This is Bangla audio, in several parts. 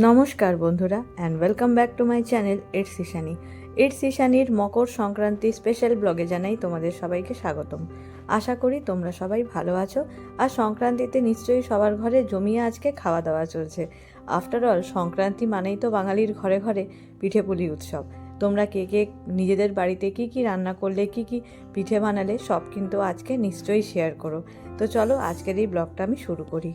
নমস্কার বন্ধুরা and welcome back to my channel it's Ishani it's ইশানির Makar Sankranti special ব্লগে জানাই তোমাদের সবাইকে স্বাগতম। আশা করি তোমরা সবাই ভালো আছো, আর সংক্রান্তিতে নিশ্চয়ই সবার ঘরে জমিয়ে আজকে খাওয়া দাওয়া চলছে। আফটার অল সংক্রান্তি মানেই তো বাঙালির ঘরে ঘরে পিঠেপুলি উৎসব। তোমরা কে কে, নিজেদের বাড়িতে কি কি রান্না করলে, কি কি পিঠে বানালে, সব কিন্তু আজকে নিশ্চয়ই শেয়ার করো। তো চলো আজকের এই ব্লগটা আমি শুরু করি।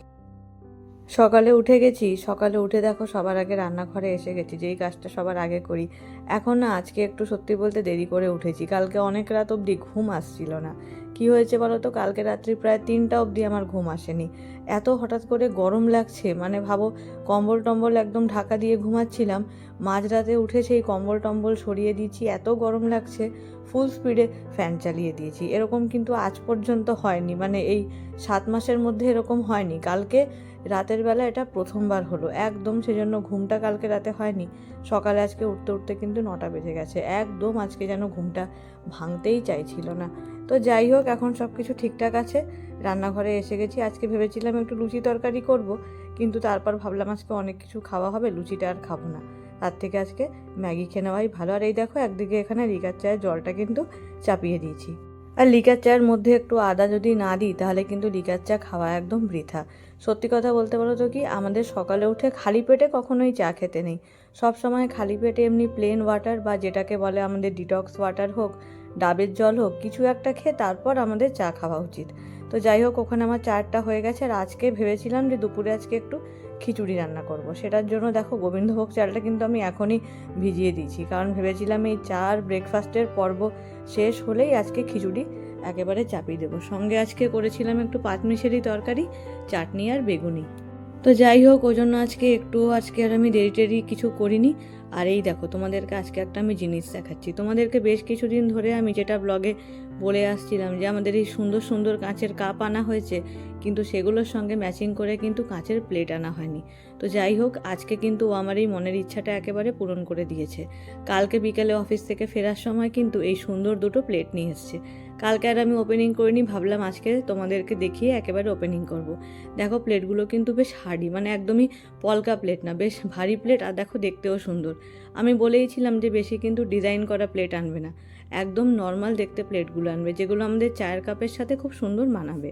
সকালে উঠে গেছি। সকালে উঠে দেখো সবার আগে রান্নাঘরে এসে গেছি, যেই কাজটা সবার আগে করি। এখন না, আজকে একটু সত্যি বলতে দেরি করে উঠেছি। কালকে অনেক রাত অব্দি ঘুম আসছিল না। কি হয়েছে বলো তো? কালকে রাত্রি প্রায় তিনটা অবধি আমার ঘুম আসেনি। এত হঠাৎ করে গরম লাগছে মানে ভাবো, কম্বল টম্বল একদম ঢাকা দিয়ে ঘুমাচ্ছিলাম, মাঝরাতে উঠে সেই কম্বল টম্বল সরিয়ে দিয়েছি, এত গরম লাগছে ফুল স্পিডে ফ্যান চালিয়ে দিয়েছি। এরকম কিন্তু আজ পর্যন্ত হয়নি মানে এই সাত মাসের মধ্যে এরকম হয়নি। কালকে রাতের বেলা এটা প্রথমবার হলো, একদম সেজন্য ঘুমটা কালকে রাতে হয়নি। সকালে আজকে উঠতে উঠতে কিন্তু নটা বেজে গেছে, একদম আজকে যেন ঘুমটা ভাঙতেই চাইছিল না। তো যাই হোক, এখন সব কিছু ঠিকঠাক আছে। রান্নাঘরে এসে গেছি। আজকে ভেবেছিলাম একটু লুচি তরকারি করব, কিন্তু তারপর ভাবলাম আজকে অনেক কিছু খাওয়া হবে, লুচিটা আর খাব না। তার থেকে আজকে ম্যাগি খেয়ে নেওয়াই ভালো। আর এই দেখো, একদিকে এখানে লিকার চায়ের জলটা কিন্তু চাপিয়ে দিয়েছি। আর লিকার চায়ের মধ্যে একটু আদা যদি না দিই, তাহলে কিন্তু লিকার চা খাওয়া একদম বৃথা। সত্যি কথা বলতে বলো তো কি, আমাদের সকালে উঠে খালি পেটে কখনোই চা খেতে নেই। সব সময় খালি পেটে এমনি প্লেন ওয়াটার বা যেটাকে বলে আমাদের ডিটক্স ওয়াটার হোক ডাবের জল হোক, কিছু একটা খেয়ে তারপর আমাদের চা খাওয়া উচিত। তো যাই হোক, ওখানে আমার চারটা হয়ে গেছে আর আজকে ভেবেছিলাম যে দুপুরে আজকে একটু খিচুড়ি রান্না করব। সেটার জন্য দেখো, গোবিন্দভোগ চালটা কিন্তু আমি এখনই ভিজিয়ে দিয়েছি। কারণ ভেবেছিলাম এই চা আর ব্রেকফাস্টের পর্ব শেষ হলেই আজকে খিচুড়ি একেবারে চাপিয়ে দেবো। সঙ্গে আজকে করেছিলাম একটু পাঁচমিশেরি তরকারি, চাটনি আর বেগুনি। তো যাই হোক, ওই জন্য আজকে একটু, আজকে আর আমি দেরি টেরি কিছু করিনি। আর এই দেখো, তোমাদেরকে আজকে একটা আমি জিনিস দেখাচ্ছি। তোমাদেরকে বেশ কিছুদিন ধরে আমি যেটা ব্লগে বলে আসছিলাম যে, আমাদের এই সুন্দর সুন্দর কাঁচের কাপ আনা হয়েছে, কিন্তু সেগুলোর সঙ্গে ম্যাচিং করে কিন্তু কাঁচের প্লেট আনা হয়নি। তো যাই হোক, আজকে কিন্তু আমার এই মনের ইচ্ছাটা একেবারে পূরণ করে দিয়েছে। কালকে বিকেলে অফিস থেকে ফেরার সময় কিন্তু এই সুন্দর দুটো প্লেট নিয়ে এসছে। কালকে আর আমি ওপেনিং করিনি, ভাবলাম আজকে তোমাদেরকে দেখিয়ে একেবারে ওপেনিং করব। দেখো প্লেটগুলো কিন্তু বেশ হার্ডি মানে একদমই পলকা প্লেট না, বেশ ভারী প্লেট আর দেখো দেখতেও সুন্দর আমি বলেইছিলাম যে বেশি কিন্তু ডিজাইন করা প্লেট আনবে না, একদম নর্মাল দেখতে প্লেটগুলো আনবে, যেগুলো আমাদের চায়ের কাপের সাথে খুব সুন্দর মানাবে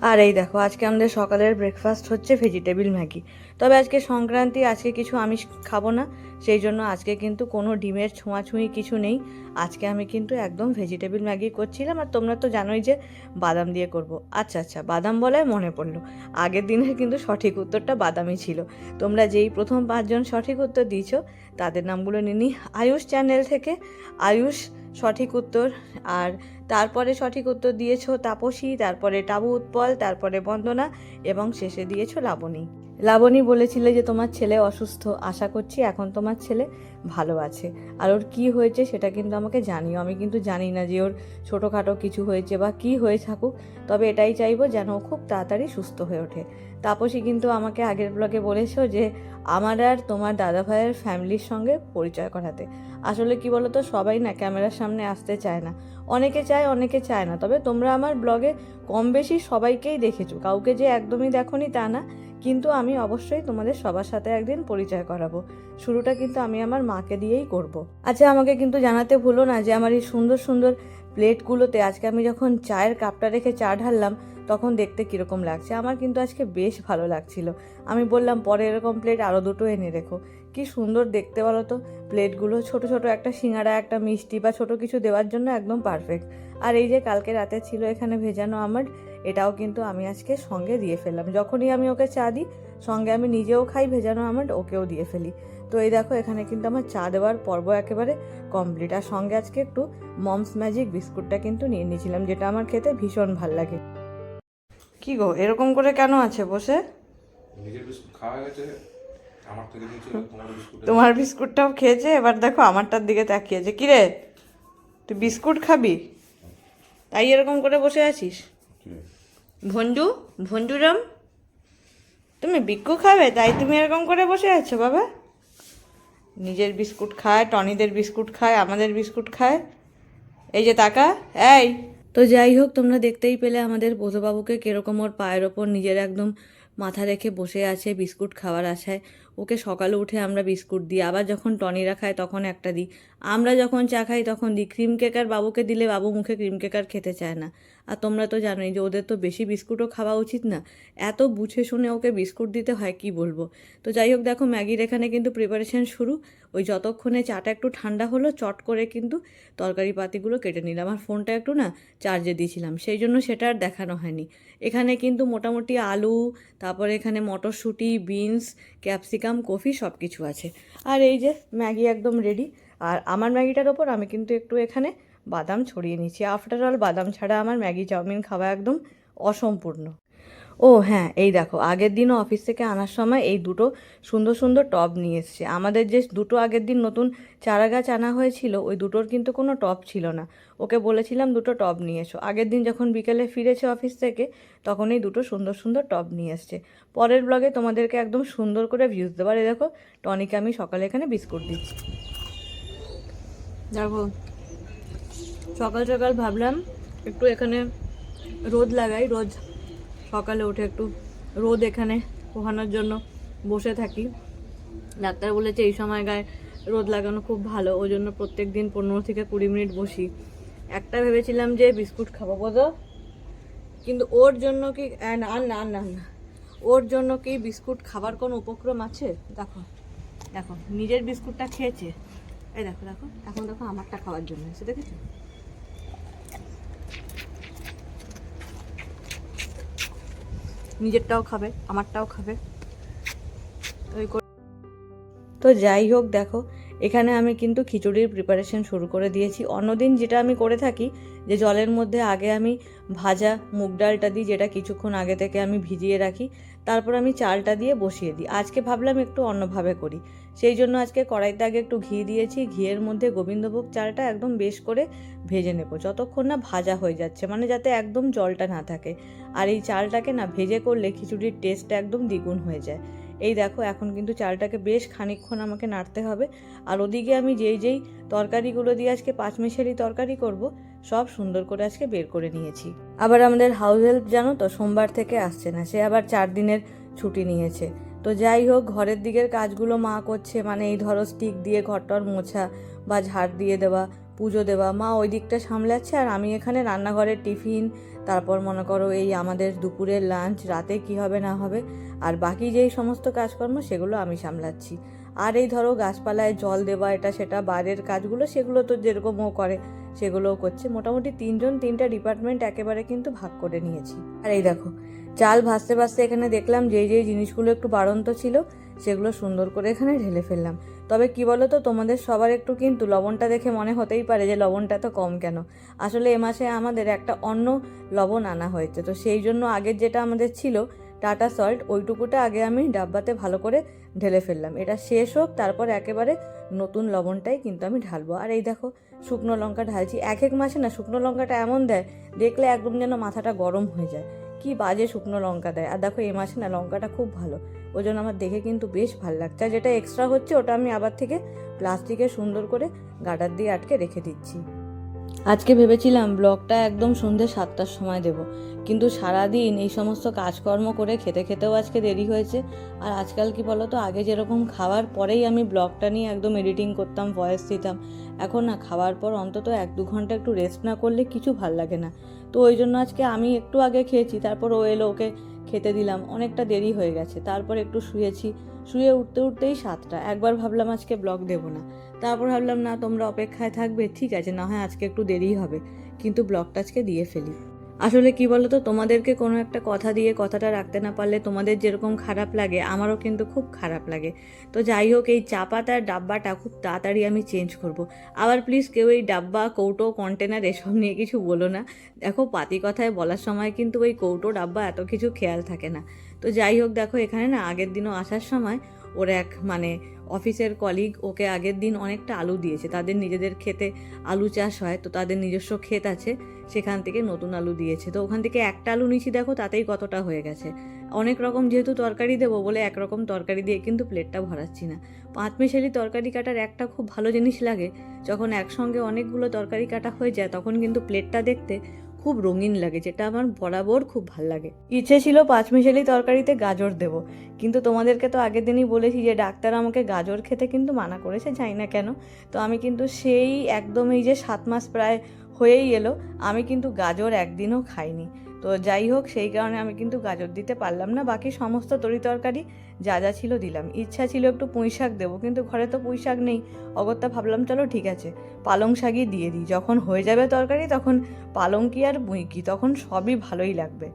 আর এই দেখো, আজকে আমাদের সকালের ব্রেকফাস্ট হচ্ছে ভেজিটেবিল ম্যাগি। তবে আজকে সংক্রান্তি, আজকে কিছু আমিষ খাব না, সেই জন্য আজকে কিন্তু কোনো ডিমের ছোঁয়াছুঁয়ি কিছু নেই। আজকে আমি কিন্তু একদম ভেজিটেবিল ম্যাগি করছিলাম, আর তোমরা তো জানোই যে বাদাম দিয়ে করব। আচ্ছা আচ্ছা বাদাম বলায় মনে পড়ল। আগের দিনের কিন্তু সঠিক উত্তরটা বাদামই ছিল। তোমরা যেই প্রথম পাঁচজন সঠিক উত্তর দিয়েছ, তাদের নামগুলো নিনি আয়ুষ চ্যানেল থেকে আয়ুষ সঠিক উত্তর। আর তারপরে সঠিক উত্তর দিয়েছ তাপসী, তারপরে টাবু উৎপল, তারপরে বন্দনা এবং শেষে দিয়েছ লাবণী। লাবণী বলেছিলে যে তোমার ছেলে অসুস্থ। আশা করছি এখন তোমার ছেলে ভালো আছে। আর ওর কী হয়েছে সেটা কিন্তু আমাকে জানিও। আমি কিন্তু জানি না যে ওর ছোটোখাটো কিছু হয়েছে বা কি হয়ে থাকুক। তবে এটাই চাইব যেন ও খুব তাড়াতাড়ি সুস্থ হয়ে ওঠে। তাপসী কিন্তু আমাকে আগের ব্লগে বলেছ যে, আমার আর তোমার দাদা ভাইয়ের ফ্যামিলির সঙ্গে পরিচয় করাতে। আসলে কি বলতো, সবাই না ক্যামেরার সামনে আসতে চায় না। অনেকে চায় অনেকে চায় না। তবে তোমরা আমার ব্লগে কম বেশি সবাইকেই দেখেছ। কাউকে যে একদমই দেখোনি তা না। কিন্তু আমি অবশ্যই তোমাদের সবার সাথে একদিন পরিচয় করাবো। শুরুটা কিন্তু আমি আমার মাকে দিয়েই করব। আচ্ছা আমাকে কিন্তু জানাতে ভুলো না যে, আমার এই সুন্দর সুন্দর প্লেটগুলোতে আজকে আমি যখন চায়ের কাপটা রেখে চা ঢাললাম তখন দেখতে কীরকম লাগছে। আমার কিন্তু আজকে বেশ ভালো লাগছিল। আমি বললাম, পরে এরকম প্লেট আরও দুটো এনে রেখো। কি সুন্দর দেখতে বলো তো। প্লেটগুলো ছোট ছোট একটা সিঙ্গারা, একটা মিষ্টি বা ছোট কিছু দেওয়ার জন্য একদম পারফেক্ট আর এই যে কালকে রাতে ছিল এখানে ভেজানো আমার, এটাও কিন্তু আমি আজকে সঙ্গে দিয়ে ফেললাম। যখনই আমি ওকে চা দিই, সঙ্গে আমি নিজেও খাই, ভেজানো আমার, ওকেও দিয়ে ফেলি। তো এই দেখো, এখানে কিন্তু আমার চা দেওয়ার পর্ব একেবারে কমপ্লিট আর সঙ্গে আজকে একটু মমস ম্যাজিক বিস্কুটটা কিন্তু নিয়ে নিয়েছিলাম, যেটা আমার খেতে ভীষণ ভালো লাগে। কি গো এরকম করে কেন আছে? বসে? তোমার বিস্কুটটাও খেয়েছে? এবার দেখো আমারটার দিকে তাকিয়েছে কিরে তুই বিস্কুট খাবি? তাই এরকম করে বসে আছিস? ভঞ্জু ভঞ্জুরাম তুমি বিক্কু খাবে? তাই তুমি এরকম করে বসে আছো বাবা। নিজের বিস্কুট খায় টনিদের বিস্কুট খায় আমাদের বিস্কুট খায়। এই যে তাকা এই। তো যাই হোক তোমরা দেখতেই পেলে আমাদের বোধবাবুকে কীরকম ওর পায়ের ওপর নিজের একদম মাথা রেখে বসে আছে বিস্কুট খাওয়ার আশায়। ওকে সকালে উঠে আমরা বিস্কুট দিই, আবার যখন টনিরা খায় তখন একটা দিই। আমরা যখন চা খাই তখন দিই। ক্রিম কেক আর বাবুকে দিলে বাবু মুখে ক্রিম কেক আর খেতে চায় না। আর তোমরা তো জানোই যে ওদের তো বেশি বিস্কুটও খাওয়া উচিত না। এত বুঝে শুনে ওকে বিস্কুট দিতে হয় কি বলব? তো যাই হোক দেখো ম্যাগির এখানে কিন্তু প্রিপারেশন শুরু। ওই যতক্ষণে চাটা একটু ঠান্ডা হলো চট করে কিন্তু তরকারি পাতিগুলো কেটে নিলাম। আর ফোনটা একটু না চার্জে দিয়েছিলাম। সেই জন্য সেটা আর দেখানো হয়নি। এখানে কিন্তু মোটামুটি আলু তারপরে এখানে মটরশুঁটি, বিনস, ক্যাপসিকাম, কফি সব কিছু আছে। আর এই যে ম্যাগি একদম রেডি আর আমার ম্যাগিটার ওপর আমি কিন্তু একটু এখানে বাদাম ছড়িয়ে নিচ্ছি। আফটার অল বাদাম ছাড়া আমার ম্যাগি চাউমিন খাওয়া একদম অসম্পূর্ণ। ও হ্যাঁ এই দেখো, আগের দিনও অফিস থেকে আনার সময় এই দুটো সুন্দর সুন্দর টব নিয়ে এসছে। আমাদের যে দুটো আগের দিন নতুন চারা গাছ আনা হয়েছিল, ওই দুটোর কিন্তু কোনো টব ছিল না। ওকে বলেছিলাম, দুটো টব নিয়ে এসো। আগের দিন যখন বিকেলে ফিরেছে অফিস থেকে, তখন এই দুটো সুন্দর সুন্দর টব নিয়ে এসছে। পরের ব্লগে তোমাদেরকে একদম সুন্দর করে ভিউজ দেবার এই দেখো, টনিকে আমি সকালে এখানে বিস্কুট দিচ্ছি। দেখো, সকাল সকাল ভাবলাম একটু এখানে রোদ লাগাই রোজ সকালে উঠে একটু রোদ এখানে পোহানোর জন্য বসে থাকি। ডাক্তার বলেছে এই সময় গায়ে রোদ লাগানো খুব ভালো, ওই জন্য প্রত্যেক দিন পনেরো থেকে কুড়ি মিনিট বসি। একটা ভেবেছিলাম যে বিস্কুট খাব, বোধ? কিন্তু ওর জন্য কি না না না না। ওর জন্য কি বিস্কুট খাবার কোনো উপক্রম আছে? দেখো দেখো, নিজের বিস্কুটটা খেয়েছে। এই দেখো দেখো, এখন দেখো আমারটা খাওয়ার জন্য এসে দেখেছ? নিজেরটাও খাবে, আমারটাও খাবে। ওই তো যাই হোক, দেখো, এখানে আমি কিন্তু খিচুড়ির প্রিপারেশন শুরু করে দিয়েছি। অন্যদিন যেটা আমি করে থাকি, যে জলের মধ্যে আগে আমি ভাজা মুগ ডালটা দিই, যেটা কিছুক্ষণ আগে থেকে আমি ভিজিয়ে রাখি। তারপর আমি চালটা দিয়ে বসিয়ে দিই। আজকে ভাবলাম একটু অন্যভাবে করি। সেই জন্য আজকে কড়াইতে আগে একটু ঘি দিয়েছি। ঘিয়ের মধ্যে গোবিন্দভোগ চালটা একদম বেশ করে ভেজে নেব। যতক্ষণ না ভাজা হয়ে যাচ্ছে মানে যাতে একদম জলটা না থাকে। আর এই চালটাকে না ভেজে করলে খিচুড়ির টেস্টটা একদম দ্বিগুণ হয়ে যায়। এই দেখো, এখন কিন্তু চালটাকে বেশ খানিকক্ষণ আমাকে নাড়তে হবে। আর ওদিকে আমি যেই যেই তরকারিগুলো দিয়ে আজকে পাঁচমিশালি তরকারি করব, সব সুন্দর করে আজকে বের করে নিয়েছি। আবার আমাদের হাউস হেল্প জানো তো, সোমবার থেকে আসছে না, সে আবার চার দিনের ছুটি নিয়েছে। তো যাই হোক, ঘরের দিকের কাজগুলো মা করছে মানে এই ধরো স্টিক দিয়ে ঘরটর মোছা বা ঝাড় দিয়ে দেওয়া, পুজো দেওয়া। মা ওই দিকটা সামলাচ্ছে আর আমি এখানে রান্নাঘরের টিফিন, তারপর মনে করো এই আমাদের দুপুরের লাঞ্চ রাতে কি হবে না হবে, আর বাকি যেই সমস্ত কাজকর্ম সেগুলো আমি সামলাচ্ছি। আর এই ধরো গাছপালায় জল দেওয়া, এটা সেটা বাইরের কাজগুলো, সেগুলো তো যেরকম ও করে, সেগুলোও করছে। মোটামুটি তিনজন, তিনটা ডিপার্টমেন্ট একেবারে কিন্তু ভাগ করে নিয়েছি। আর এই দেখো চাল ভাসতে ভাসতে এখানে দেখলাম যেই যেই জিনিসগুলো একটু বাড়ন্ত ছিল, সেগুলো সুন্দর করে এখানে ঢেলে ফেললাম। তবে কি বলো তো তোমাদের সবার একটু কিন্তু লবণটা দেখে মনে হতেই পারে যে লবণটা তো কম কেন? আসলে এ মাসে আমাদের একটা অন্য লবণ আনা হয়েছে, তো সেই জন্য আগের যেটা আমাদের ছিল, টাটা সল্ট, ওইটুকুটা আগে আমি ডাব্বাতে ভালো করে ঢেলে ফেললাম। এটা শেষ হোক, তারপর একেবারে নতুন লবণটাই কিন্তু আমি ঢালবো। আর এই দেখো, শুকনো লঙ্কা ঢালছি। এক এক মাসে না শুকনো লঙ্কাটা এমন দেয়, দেখলে একদম যেন মাথাটা গরম হয়ে যায়। কি বাজে শুকনো লঙ্কা দেয়। আর দেখো এই মাসে না লঙ্কাটা খুব ভালো। ওই জন্য আমার দেখে কিন্তু বেশ ভালো লাগছে। আর যেটা এক্সট্রা হচ্ছে, ওটা আমি আবার থেকে প্লাস্টিকে সুন্দর করে গাডার দিয়ে আটকে রেখে দিচ্ছি। আজকে ভেবেছিলাম ব্লগটা একদম সন্ধ্যে সাতটার সময় দেব। কিন্তু সারাদিন এই সমস্ত কাজকর্ম করে খেতে খেতেও আজকে দেরি হয়েছে। আর আজকাল কি বলতো, আগে যেরকম খাওয়ার পরেই আমি ব্লগটা নিয়ে একদম এডিটিং করতাম ভয়েস দিতাম। এখন না খাওয়ার পর অন্তত এক দু ঘণ্টা একটু রেস্ট না করলে কিছু ভালো লাগে না। তো ওই জন্য আজকে আমি একটু আগে খেয়েছি, তারপর ও এলো ওকে খেতে দিলাম। অনেকটা দেরি হয়ে গেছে, তারপর একটু শুয়েছি। শুয়ে উঠতে উঠতেই সাতটা, একবার ভাবলাম আজকে ব্লগ দেব না। তারপর ভাবলাম, না, তোমরা অপেক্ষায় থাকবে, ঠিক আছে, না হয় আজকে একটু দেরি হবে। কিন্তু ব্লগটা আজকে দিয়ে ফেলি। আসলে কি বলো তো তোমাদেরকে কোনো একটা কথা দিয়ে কথাটা রাখতে না পারলে তোমাদের যেরকম খারাপ লাগে, আমারও কিন্তু খুব খারাপ লাগে। তো যাই হোক, এই চা পাতার ডাব্বাটা খুব তাড়াতাড়ি আমি চেঞ্জ করব। আবার প্লিজ কেউ এই ডাব্বা, কৌটো কন্টেনার এসব নিয়ে কিছু বলো না। দেখো, পাতি কথায় বলার সময় কিন্তু ওই কৌটো, ডাব্বা এত কিছু খেয়াল থাকে না। তো যাই হোক, দেখো, এখানে না আগের দিনও আসার সময় ওর এক মানে অফিসের কলিগ ওকে আগের দিন অনেকটা আলু দিয়েছে। তাদের নিজেদের খেতে আলু চাষ হয়, তো তাদের নিজস্ব ক্ষেত আছে, সেখান থেকে নতুন আলু দিয়েছে। তো ওখান থেকে একটা আলু নিচ্ছি দেখো তাতেই কতটা হয়ে গেছে। অনেক রকম যেহেতু তরকারি দেবো বলে একরকম তরকারি দিয়ে কিন্তু প্লেটটা ভরাচ্ছি না। পাঁচমিশালি তরকারি কাটার একটা খুব ভালো জিনিস লাগে, যখন একসঙ্গে অনেকগুলো তরকারি কাটা হয়ে যায়, তখন কিন্তু প্লেটটা দেখতে খুব রঙিন লাগে, যেটা আমার বরাবর খুব ভালো লাগে। ইচ্ছে ছিল পাঁচমিশালি তরকারিতে গাজর দেব, কিন্তু তোমাদেরকে তো আগের দিনই বলেছি যে ডাক্তার আমাকে গাজর খেতে কিন্তু মানা করেছে যাই না কেন। তো আমি কিন্তু সেই একদম এই যে সাত মাস প্রায় হয়েই এলো, আমি কিন্তু গাজর একদিনও খাইনি। তো যাই হোক, সেই কারণে আমি কিন্তু গাজর দিতে পারলাম না। বাকি সমস্ত তরি তরকারি যা যা ছিল দিলাম। ইচ্ছা ছিল একটু পুঁই শাক দেবো, কিন্তু ঘরে তো পুঁই শাক নেই। অগত্যা ভাবলাম, চলো ঠিক আছে, পালং শাকই দিয়ে দিই। যখন হয়ে যাবে তরকারি, তখন পালং কি আর পুঁই কি? তখন সবই ভালোই লাগবে।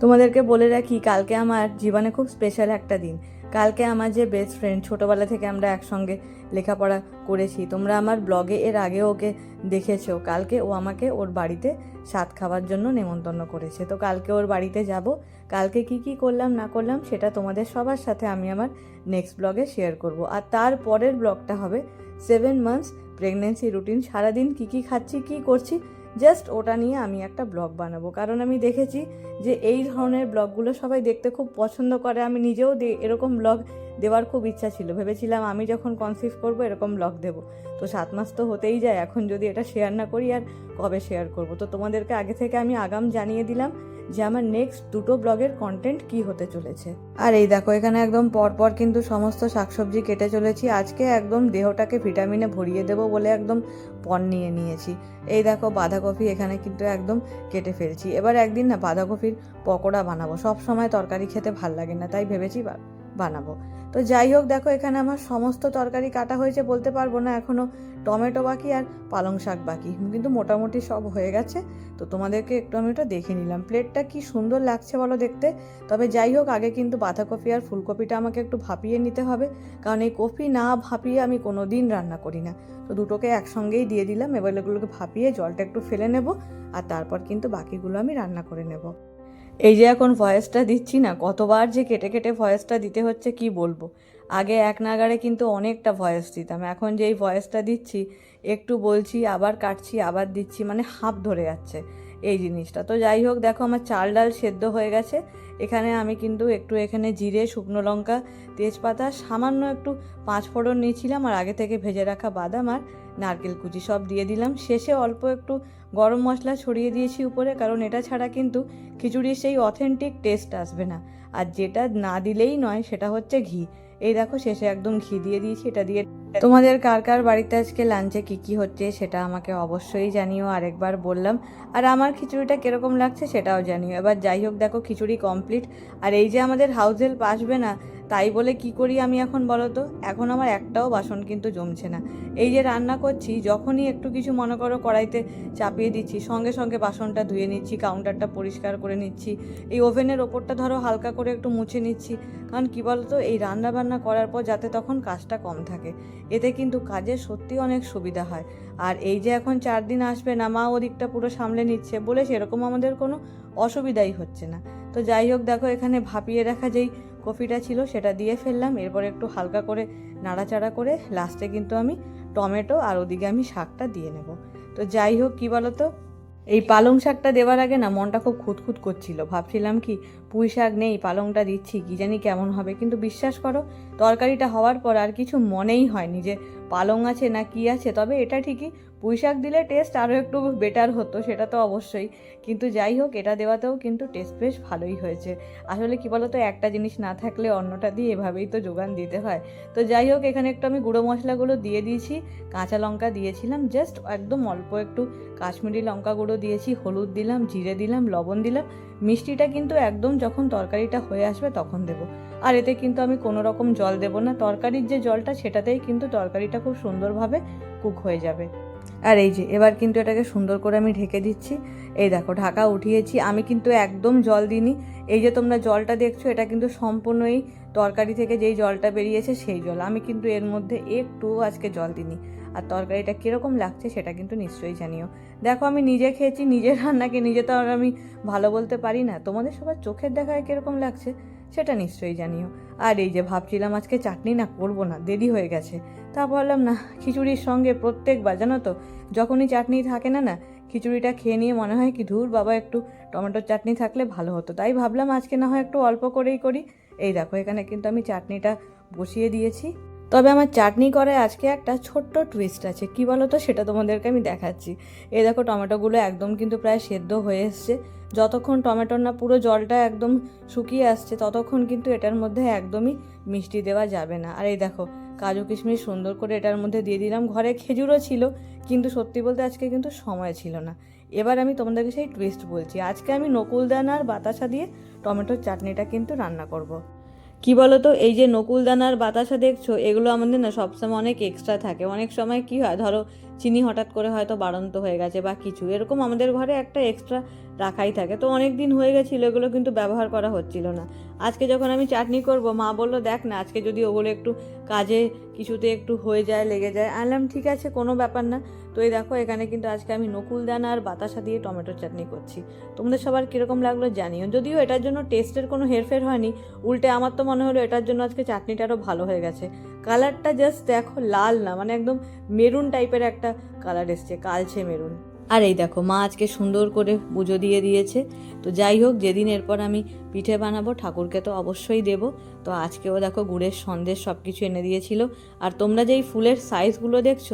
তোমাদেরকে বলে রাখি, কালকে আমার জীবনে খুব স্পেশাল একটা দিন। কালকে আমার যে বেস্ট ফ্রেন্ড ছোটোবেলা থেকে আমরা একসঙ্গে লেখাপড়া করেছি। তোমরা আমার ব্লগে এর আগে ওকে দেখেছ। কালকে ও আমাকে ওর বাড়িতে স্বাদ খাওয়ার জন্য নেমন্তন্ন করেছে। তো কালকে ওর বাড়িতে যাব। কালকে কি কি করলাম, না করলাম, সেটা তোমাদের সবার সাথে আমি আমার নেক্সট ব্লগে শেয়ার করব। আর তার পরের ব্লগটা হবে সেভেন মান্থস প্রেগনেন্সি রুটিন সারাদিন কি কি খাচ্ছি, কি করছি জাস্ট ওটা নিয়ে আমি একটা ব্লগ বানাবো। কারণ আমি দেখেছি যে এই ধরনের ব্লগগুলো সবাই দেখতে খুব পছন্দ করে। আমি নিজেও এরকম ব্লগ দেওয়ার খুব ইচ্ছা ছিল। ভেবেছিলাম আমি যখন কনসিভ করব এরকম ব্লগ দেবো। তো সাত মাস তো হতেই যায়, এখন যদি এটা শেয়ার না করি আর কবে শেয়ার করব? তো তোমাদেরকে আগে থেকে আমি আগাম জানিয়ে দিলাম যে আমার নেক্সট দুটো ব্লগের কন্টেন্ট কি হতে চলেছে। আর এই দেখো, এখানে একদম পরপর কিন্তু সমস্ত শাকসবজি কেটে চলেছি। আজকে একদম দেহটাকে ভিটামিনে ভরিয়ে দেবো বলে একদম পণ নিয়ে নিয়েছি। এই দেখো, বাঁধাকপি এখানে কিন্তু একদম কেটে ফেলছি। এবার একদিন না বাঁধাকপির পকোড়া বানাবো। সব সময় তরকারি খেতে ভালো লাগে না, তাই ভেবেছি বানাবো। তো যাই হোক, দেখো, এখানে আমার সমস্ত তরকারি কাটা হয়েছে, বলতে পারব না এখনও টমেটো বাকি আর পালং শাক বাকি। কিন্তু মোটামুটি সব হয়ে গেছে, তো তোমাদেরকে একটু আমি ওটা দেখে নিলাম। প্লেটটা কি সুন্দর লাগছে বলো দেখতে, তবে যাই হোক, আগে কিন্তু বাঁধাকপি আর ফুলকপিটা আমাকে একটু ভাপিয়ে নিতে হবে, কারণ এই কপি না ভাপিয়ে আমি কোনো দিন রান্না করি না। তো দুটোকে একসঙ্গেই দিয়ে দিলাম, এবার এগুলোকে ভাপিয়ে জলটা একটু ফেলে নেব, আর তারপর কিন্তু বাকিগুলো আমি রান্না করে নেব। এই যে এখন ভয়েসটা দিচ্ছি না, কতবার যে কেটে কেটে ভয়েসটা দিতে হচ্ছে কি বলব? আগে এক নাগারে কিন্তু অনেকটা ভয়েস দিতাম, এখন যে এই ভয়েসটা দিচ্ছি, একটু বলছি, আবার কাটছি, আবার দিচ্ছি মানে হাঁপ ধরে যাচ্ছে। এই জিনিসটা। তো যাই হোক, দেখো আমার চাল ডাল সেদ্ধ হয়ে গেছে। এখানে আমি কিন্তু একটু এখানে জিরে, শুকনো লঙ্কা, তেজপাতা, সামান্য একটু পাঁচ ফোড়ন নিয়েছিলাম আর আগে থেকে ভেজে রাখা বাদাম আর নারকেল কুচি সব দিয়ে দিলাম। শেষে অল্প একটু গরম মশলা ছড়িয়ে দিয়েছি উপরে, কারণ এটা ছাড়া কিন্তু খিচুড়ির সেই অথেন্টিক টেস্ট আসবে না। আর যেটা না দিলেই নয়, সেটা হচ্ছে ঘি। এই দেখো শেষে একদম ঘি দিয়ে দিয়েছি, এটা দিয়ে তোমাদের কার কার বাড়িতে আজকে লাঞ্চে কি কি হচ্ছে সেটা আমাকে অবশ্যই জানিও। আরেকবার বললাম, আর আমার খিচুড়িটা কীরকম লাগছে সেটাও জানিও। এবার যাই হোক দেখো খিচুড়ি কমপ্লিট আর এই যে আমাদের হাউস হেল্প আসবে না তাই বলে কি করি আমি এখন বলো তো? এখন আমার একটাও বাসন কিন্তু জমছে না। এই যে রান্না করছি, যখনই একটু কিছু মনে করো কড়াইতে চাপিয়ে দিচ্ছি, সঙ্গে সঙ্গে বাসনটা ধুয়ে নিচ্ছি কাউন্টারটা পরিষ্কার করে নিচ্ছি, এই ওভেনের ওপরটা ধরো হালকা করে একটু মুছে নিচ্ছি। কারণ কী বলতো? এই রান্না বান্না করার পর যাতে তখন কাজটা কম থাকে। এতে কিন্তু কাজের সত্যি অনেক সুবিধা হয়। আর এই যে এখন চার দিন আসবে, না মা ওদিকটা পুরো সামলে নিচ্ছে বলে সেরকম আমাদের কোনো অসুবিধাই হচ্ছে না। তো যাই হোক, দেখো এখানে ভাপিয়ে রাখা যেই কফিটা ছিল সেটা দিয়ে ফেললাম, এরপর একটু হালকা করে নাড়াচাড়া করে লাস্টে কিন্তু আমি টমেটো আর ওদিকে আমি শাকটা দিয়ে নেব। তো যাই হোক, কী বলো তো এই পালং শাকটা দেওয়ার আগে না মনটা খুব খুঁতখুত করছিল। ভাবছিলাম কি, পুঁই শাক নেই, পালংটা দিচ্ছি, কি জানি কেমন হবে। কিন্তু বিশ্বাস করো, তরকারিটা হওয়ার পর আর কিছু মনেই হয়নি যে পালং আছে না কি আছে। তবে এটা ঠিকই পুঁই শাক দিলে টেস্ট আরও একটু বেটার হতো, সেটা তো অবশ্যই। কিন্তু যাই হোক, এটা দেওয়াতেও কিন্তু টেস্ট বেশ ভালোই হয়েছে। আসলে কি বলতো, একটা জিনিস না থাকলে অন্যটা দিয়ে এভাবেই তো যোগান দিতে হয়। তো যাই হোক, এখানে একটু আমি গুঁড়ো মশলাগুলো দিয়ে দিয়েছি। কাঁচা লঙ্কা দিয়েছিলাম জাস্ট একদম অল্প একটু কাশ্মীরি লঙ্কা গুঁড়ো দিয়েছি, হলুদ দিলাম, জিরে দিলাম, লবণ দিলাম। মিষ্টিটা কিন্তু একদম যখন তরকারিটা হয়ে আসবে তখন দেবো। আর এতে কিন্তু আমি কোনো রকম জল দেবো না। তরকারির যে জলটা, সেটাতেই কিন্তু তরকারিটা খুব সুন্দরভাবে কুক হয়ে যাবে। আর এই যে, এবার কিন্তু এটাকে সুন্দর করে আমি ঢেকে দিচ্ছি। এই দেখো, ঢাকা উঠিয়েছি। আমি কিন্তু একদম জল দিইনি। এই যে তোমরা জলটা দেখছ, এটা কিন্তু সম্পূর্ণই তরকারি থেকে যেই জলটা বেরিয়েছে সেই জল। আমি কিন্তু এর মধ্যে একটু আজকে জল দিইনি। আর তরকারিটা কীরকম লাগছে সেটা কিন্তু নিশ্চয়ই জানিও। দেখো, আমি নিজে খেয়েছি, নিজের রান্নাকে নিজে তো আর আমি ভালো বলতে পারি না। তোমাদের সবার চোখের দেখায় কীরকম লাগছে? সেটা নিশ্চয়ই জানিও। আর এই যে ভাবছিলাম আজকে চাটনি না করব না, দেরি হয়ে গেছে। তা বললাম না, খিচুড়ির সঙ্গে প্রত্যেকবার, জানো তো, যখনই চাটনি থাকে না না, খিচুড়িটা খেয়ে নিয়ে মনে হয় কি ধুর বাবা, একটু টমেটোর চাটনি থাকলে ভালো হতো। তাই ভাবলাম আজকে না হয় একটু অল্প করেই করি। এই দেখো, এখানে কিন্তু আমি চাটনিটা বসিয়ে দিয়েছি। তবে আমার চাটনি করায় আজকে একটা ছোট্ট টুইস্ট আছে। কি বলো তো সেটা তোমাদেরকে আমি দেখাচ্ছি। এই দেখো, টমেটোগুলো একদম কিন্তু প্রায় সেদ্ধ হয়ে এসছে। যতক্ষণ টমেটোর না পুরো জলটা একদম শুকিয়ে আসছে, ততক্ষণ কিন্তু এটার মধ্যে একদমই মিষ্টি দেওয়া যাবে না। আর এই দেখো, কাজু কিশমিশ সুন্দর করে এটার মধ্যে দিয়ে দিলাম। ঘরে খেজুরও ছিল, কিন্তু সত্যি বলতে আজকে কিন্তু সময় ছিল না। এবার আমি তোমাদেরকে সেই টুইস্ট বলছি। আজকে আমি নকুলদানা আর বাতাসা দিয়ে টমেটোর চাটনিটা কিন্তু রান্না করব। কি বলো তো এই যে নকুলদানার বাতাসা দেখছ, এগুলো আমাদের না সবসময় অনেক এক্সট্রা থাকে। অনেক সময় কি হয়, ধরো চিনি হঠাৎ করে হয়তো বাড়ন্ত হয়ে গেছে বা কিছু। এরকম আমাদের ঘরে একটা এক্সট্রা রাখাই থাকে। তো অনেক দিন হয়ে গেছিল, এগুলো কিন্তু ব্যবহার করা হচ্ছিল না। আজকে যখন আমি চাটনি করব, মা বলল, দেখ না, আজকে যদি ওগুলো একটু কাজে কিছুতে একটু হয়ে যায়, লেগে যায়। আনলাম ঠিক আছে, কোনো ব্যাপার না। তো এই দেখো, এখানে কিন্তু আজকে আমি নকুলদানা আর বাতাসা দিয়ে টমেটোর চাটনি করছি। তোমাদের সবার কীরকম লাগল জানিও। যদিও এটার জন্য টেস্টের কোনো হেরফের হয়নি, উল্টে আমার তো মনে হলো এটার জন্য আজকে চাটনিটা আরও ভালো হয়ে গেছে। কালারটা জাস্ট দেখো, লাল না মানে একদম মেরুন টাইপের একটা কালার এসছে, কালছে মেরুন আর এই দেখো, মা আজকে সুন্দর করে পুজো দিয়ে দিয়েছে। তো যাই হোক, যেদিন এরপর আমি পিঠে বানাবো, ঠাকুরকে তো অবশ্যই দেব। তো আজকেও দেখো, গুড়ের সন্দেশ সব কিছু এনে দিয়েছিল। আর তোমরা যেই ফুলের সাইজগুলো দেখছ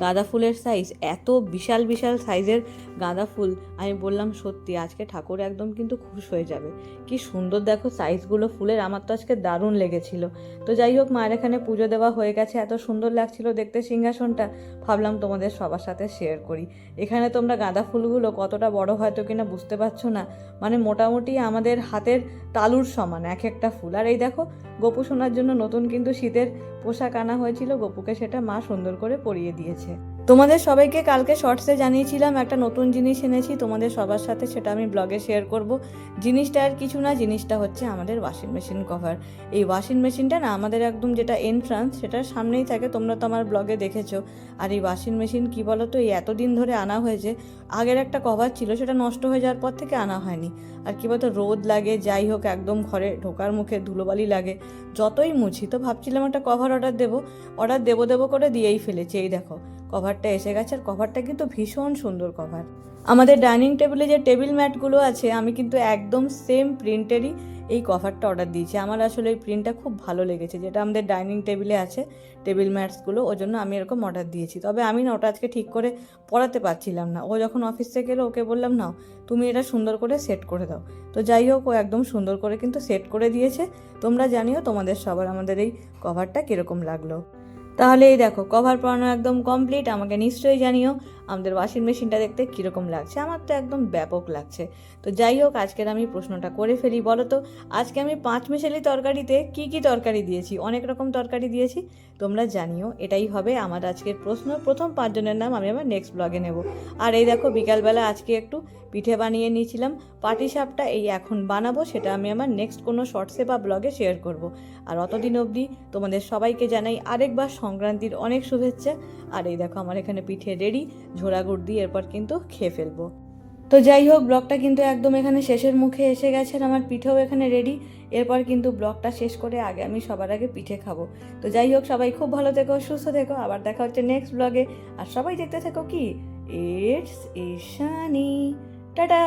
গাঁদা ফুলের সাইজ এত বিশাল বিশাল সাইজের গাঁদা ফুল, আমি বললাম, সত্যি, আজকে ঠাকুর একদম কিন্তু খুশ হয়ে যাবে। কি সুন্দর দেখো সাইজগুলো ফুলের, আমার তো আজকে দারুণ লেগেছিল। তো যাই হোক, মায়ের এখানে পুজো দেওয়া হয়ে গেছে, এত সুন্দর লাগছিল দেখতে সিংহাসনটা। ভাবলাম তোমাদের সবার সাথে শেয়ার করি। এখানে তোমরা গাঁদা ফুলগুলো কতটা বড় হয়তো কিনা বুঝতে পারছ না মানে মোটামুটি আমাদের হাতের তালুর সমান এক একটা ফুল। আর এই দেখো, গোপু সোনার জন্য নতুন কিন্তু শীতের পোশাক আনা হয়েছিল গোপুকে সেটা মা সুন্দর করে পরিয়ে দিয়েছে। তোমাদের সবাইকে কালকে শর্টসে জানিয়েছিলাম, একটা নতুন জিনিস এনেছি তোমাদের সবার সাথে, সেটা আমি ব্লগে শেয়ার করব। জিনিসটা আর কিছু না, জিনিসটা হচ্ছে আমাদের ওয়াশিং মেশিন কভার এই ওয়াশিং মেশিনটা না, আমাদের একদম যেটা এন্ট্রান্স সেটার সামনেই থাকে, তোমরা তো আমার ব্লগে দেখেছ। আর এই ওয়াশিং মেশিন কী বলো তো এই এতদিন ধরে আনা হয়েছে, আগের একটা কভার ছিল, সেটা নষ্ট হয়ে যাওয়ার পর থেকে আনা হয়নি। আর কী বলতো, রোদ লাগে, যাই হোক, একদম ঘরে ঢোকার মুখে ধুলোবালি লাগে, যতই মুছি, তো ভাবছিলাম একটা কভার অর্ডার দেবো অর্ডার দেবো দেবো করে দিয়েই ফেলেছি, এই দেখো। কভারটা এসে গেছে আর কভারটা কিন্তু ভীষণ সুন্দর কভার আমাদের ডাইনিং টেবিলে যে টেবিল ম্যাটগুলো আছে, আমি কিন্তু একদম সেম প্রিন্টেরই এই কভারটা অর্ডার দিয়েছি। আমার আসলে এই প্রিন্টটা খুব ভালো লেগেছে, যেটা আমাদের ডাইনিং টেবিলে আছে টেবিল ম্যাটসগুলো ওই জন্য আমি এরকম অর্ডার দিয়েছি। তবে আমি না ওটা আজকে ঠিক করে পড়াতে পারছিলাম না। ও যখন অফিস থেকে এলো, ওকে বললাম, নাও, তুমি এটা সুন্দর করে সেট করে দাও। তো যাই হোক, ও একদম সুন্দর করে কিন্তু সেট করে দিয়েছে। তোমরা জানিও তোমাদের সবার আমাদের এই কভারটা কীরকম লাগল। তাহলে এই দেখো কভার পরানো একদম কমপ্লিট আমাকে নিশ্চয়ই জানিও, আমাদের ওয়াশিং মেশিনটা দেখতে কীরকম লাগছে। আমার তো একদম ব্যাপক লাগছে। তো যাই হোক, আজকের আমি প্রশ্নটা করে ফেলি, বলো তো। আজকে আমি পাঁচ মিশালি তরকারিতে কি কি তরকারি দিয়েছি? অনেক রকম তরকারি দিয়েছি, তোমরা জানিও। এটাই হবে আমার আজকের প্রশ্ন। প্রথম পাঁচজনের নাম আমি আমার নেক্সট ব্লগে নেব। আর এই দেখো, বিকালবেলা আজকে একটু পিঠে বানিয়ে নিয়েছিলাম। পাটিসাপটা এই এখন বানাবো, সেটা আমি আমার নেক্সট কোনো শর্টসে বা ব্লগে শেয়ার করব। আর অতদিন অবধি তোমাদের সবাইকে জানাই আরেকবার সংক্রান্তির অনেক শুভেচ্ছা। আর এই দেখো, আমার এখানে পিঠে রেডি ঝোড়া গুড় দিয়ে এরপর কিন্তু খেয়ে ফেলব। তো যাই হোক, ব্লগটা কিন্তু একদম এখানে শেষের মুখে এসে গেছে আমার পিঠেও এখানে রেডি এরপর কিন্তু ব্লগটা শেষ করে আগে আমি সবার আগে পিঠে খাব। তো যাই হোক, সবাই খুব ভালো থেকো, সুস্থ থেকো। আবার দেখা হচ্ছে নেক্সট ব্লগে আর সবাই দেখতে থেকো কি? It's Ishani tata!